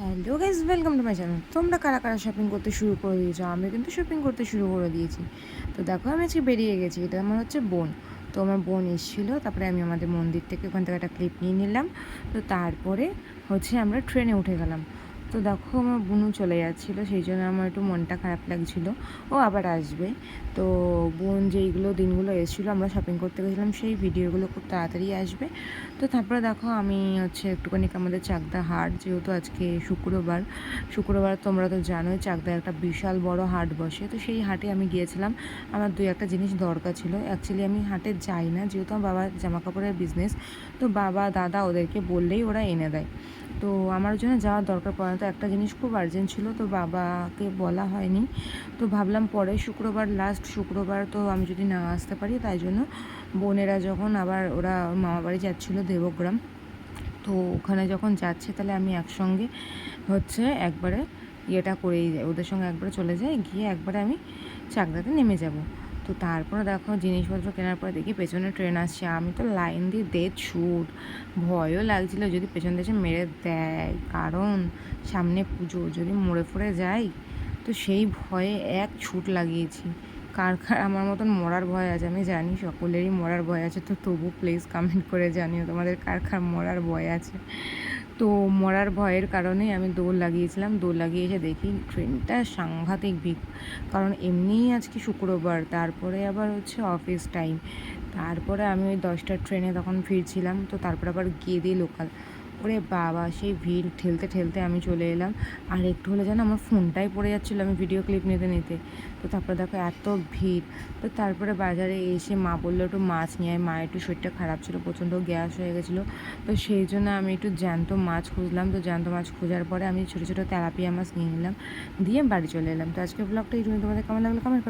Hello guys welcome to my channel তোমরা কারা কারা শপিং করতে শুরু করে দিয়েছ? আমি কিন্তু শপিং করতে শুরু করে দিয়েছি। তো দেখো, আমি আজকে বেরিয়ে গেছি। এটা আমার হচ্ছে বোন। তো আমার বোন এসেছিল, তারপরে আমি আমাদের মন্দির থেকে ওখান থেকে একটা ক্লিপ নিয়ে নিলাম। তো তারপরে হচ্ছে আমরা ট্রেনে উঠে গেলাম। তো দেখো আমার বোনও চলে যাচ্ছিল, সেই জন্য আমার একটু মনটা খারাপ লাগছিল। ও আবার আসবে। তো বোন যেইগুলো দিনগুলো এসেছিল, আমরা শপিং করতে গেছিলাম, সেই ভিডিওগুলো খুব তাড়াতাড়ি আসবে। তো তারপরে দেখো আমি হচ্ছে একটুখানি আমাদের চাকদা হাট, যেহেতু আজকে শুক্রবার শুক্রবার তোমরা তো জানোই চাকদায় একটা বিশাল বড় হাট বসে। তো সেই হাটে আমি গিয়েছিলাম, আমার দুই একটা জিনিস দরকার ছিল। অ্যাকচুয়ালি আমি হাটে যাই না, যেহেতু আমার বাবার জামা কাপড়ের বিজনেস তো বাবা, দাদা ওদেরকে বললেই ওরা এনে দেয়। তো আমার জন্য যাওয়ার দরকার পড়ে না। তো একটা জিনিস খুব আর্জেন্ট ছিল, তো বাবাকে বলা হয়নি। তো ভাবলাম পরে শুক্রবার লাস্ট শুক্রবার তো আমি যদি না আসতে পারি, তাই জন্য বোনেরা যখন আবার ওরা ওর মামা বাড়ি যাচ্ছিল দেবগ্রাম, তো ওখানে যখন যাচ্ছে তাহলে আমি একসঙ্গে হচ্ছে একবারে ইয়েটা করেই যাই ওদের সঙ্গে একবারে চলে যাই, গিয়ে একবারে আমি চাকদাতে নেমে যাব। তো তারপরে দেখো জিনিসপত্র কেনার পরে দেখি পেছনে ট্রেন আসছে। আমি তো লাইন দিয়ে দে ছুট ভয়ও লাগছিল যদি পেছন দেশে মেরে দেয়। কারণ সামনে পুজো, যদি মরে ফরে যাই, তো সেই ভয়ে এক ছুট লাগিয়েছি। কার কার আমার মতন মরার ভয় আছে আমি জানি, সকলেরই মরার ভয় আছে। তো তবু প্লিজ কমেন্ট করে জানিও তোমাদের কার কার মরার ভয় আছে। তো মরার ভয়ের কারণে আমি দৌড় লাগিয়েছিলাম। দৌড় লাগিয়ে এসে দেখি ট্রেনটা সাংঘাতিক ভিড়। কারণ এমনিই আজকে শুক্রবার, তারপরে আবার হচ্ছে অফিস টাইম। তারপরে আমি ওই দশটার ট্রেনে তখন ফিরছিলাম, তো তারপরে আবার গিয়ে দিই লোকাল। ওরে বাবা, সেই ভিড় ঠেলতে ঠেলতে আমি চলে এলাম। আর একটু হলে যেন আমার ফোনটাই পড়ে যাচ্ছিল আমি ভিডিও ক্লিপ নিতে নিতে। তো তারপরে দেখো এত ভিড়। তো তারপরে বাজারে এসে মা বলল একটু মাছ নিয়ে আয়। মায়ের একটু শরীরটা খারাপ ছিল, প্রচণ্ড গ্যাস হয়ে গেছিল। তো সেই জন্য আমি একটু জ্যান্ত মাছ খুঁজলাম। তো জ্যান্ত মাছ খোঁজার পরে আমি ছোটো ছোটো তেলাপিয়া মাছ নিয়ে নিলাম। দিয়ে বাড়ি চলে এলাম। তো আজকে ব্লগটা এই জন্য তোমাদের কেমন লাগল? কমেন্ট